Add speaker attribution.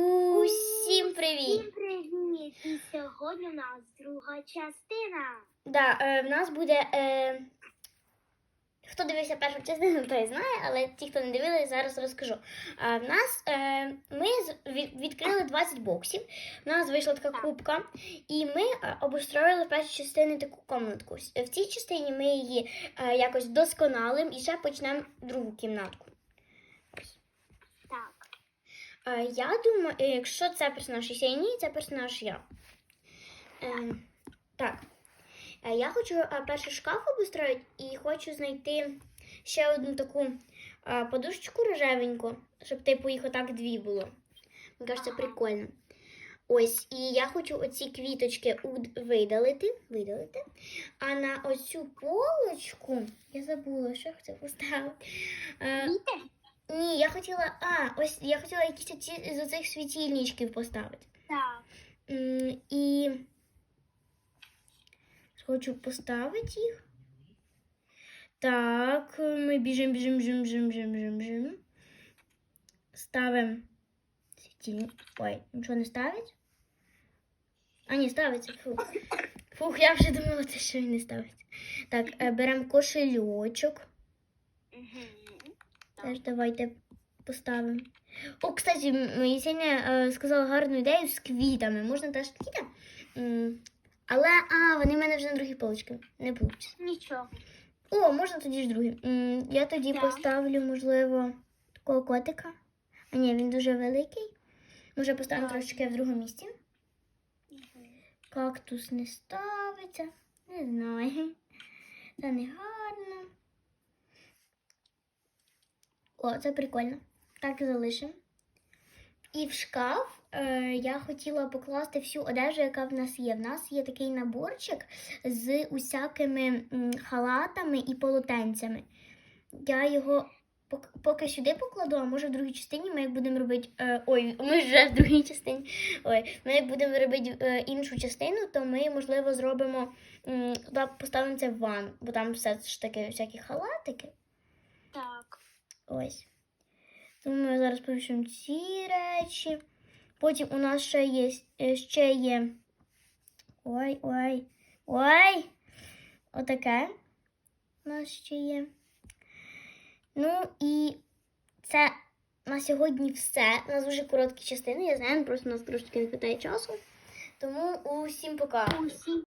Speaker 1: Усім привіт!
Speaker 2: Всім привіт! І сьогодні у нас друга частина.
Speaker 1: Да, е, в нас буде. Е, хто дивився першу частину, той знає, але ті, хто не дивилися, зараз розкажу. А в нас е, ми з- від- відкрили 20 боксів. У нас вийшла така кубка, і ми е, обустроїли в першій частині таку комнатку. С- В цій частині ми її е, якось досконалим і ще почнемо другу кімнатку. Я думаю, е, якщо це персонаж Ісейні, це персонаж я. Е, так. Е, Я хочу е, перший шкаф обустроїти і хочу знайти ще одну таку подушечку рожевеньку, щоб типу їх отак дві було. Мені кажеться, прикольно. Ось, і я хочу оці квіточки видалити, видалити. А на оцю полочку я забула, що я хотіла поставити.
Speaker 2: Віте?
Speaker 1: Ні, я хотіла. А, ось я хотіла якісь оці, з оцих світильничків поставити.
Speaker 2: Так.
Speaker 1: М, І хочу поставити їх. Так, ми біжимо, біжимо, біжимо, біжимо, біжимо, біжимо, біжимо. Ставимо світильник. Ой, нічого не ставить? А, ні, ставиться. Фух. Фух, я вже думала, це що він не ставиться. Так, е, беремо кошельочок.
Speaker 2: Угу.
Speaker 1: Теж давайте поставимо. О, кстати, Єсеня е, сказала гарну ідею з квітами. Можна теж квіти. Але а, вони в мене вже на другій полочці. Не вийде.
Speaker 2: Нічого.
Speaker 1: О, можна тоді ж другий. Я тоді
Speaker 2: Так.
Speaker 1: поставлю, можливо, такого котика. А ні, він дуже великий. Може, поставимо трошечки в другому місці. Кактус не ставиться. Не знаю. Це не гарно. О, це прикольно. Так і залишимо. І в шкаф е, я хотіла покласти всю одежу, яка в нас є. В нас є такий наборчик з усякими халатами і полотенцями. Я його поки сюди покладу, а може в другій частині ми як будемо робити. Е, ой, ми вже в другій частині. Ой, ми як будемо робити е, іншу частину, то ми, можливо, зробимо туди поставимо це в ван, бо там все ж таки всякі халатики.
Speaker 2: Так.
Speaker 1: Ось. Тому ми зараз повішимо ці речі. Потім у нас ще є. е, Ще є. Ой, ой, ой. Отаке. У нас ще є. Ну і це на сьогодні все. У нас дуже короткі частини, я знаю, просто у нас трошки не вистачає часу. Тому усім пока.
Speaker 2: Усім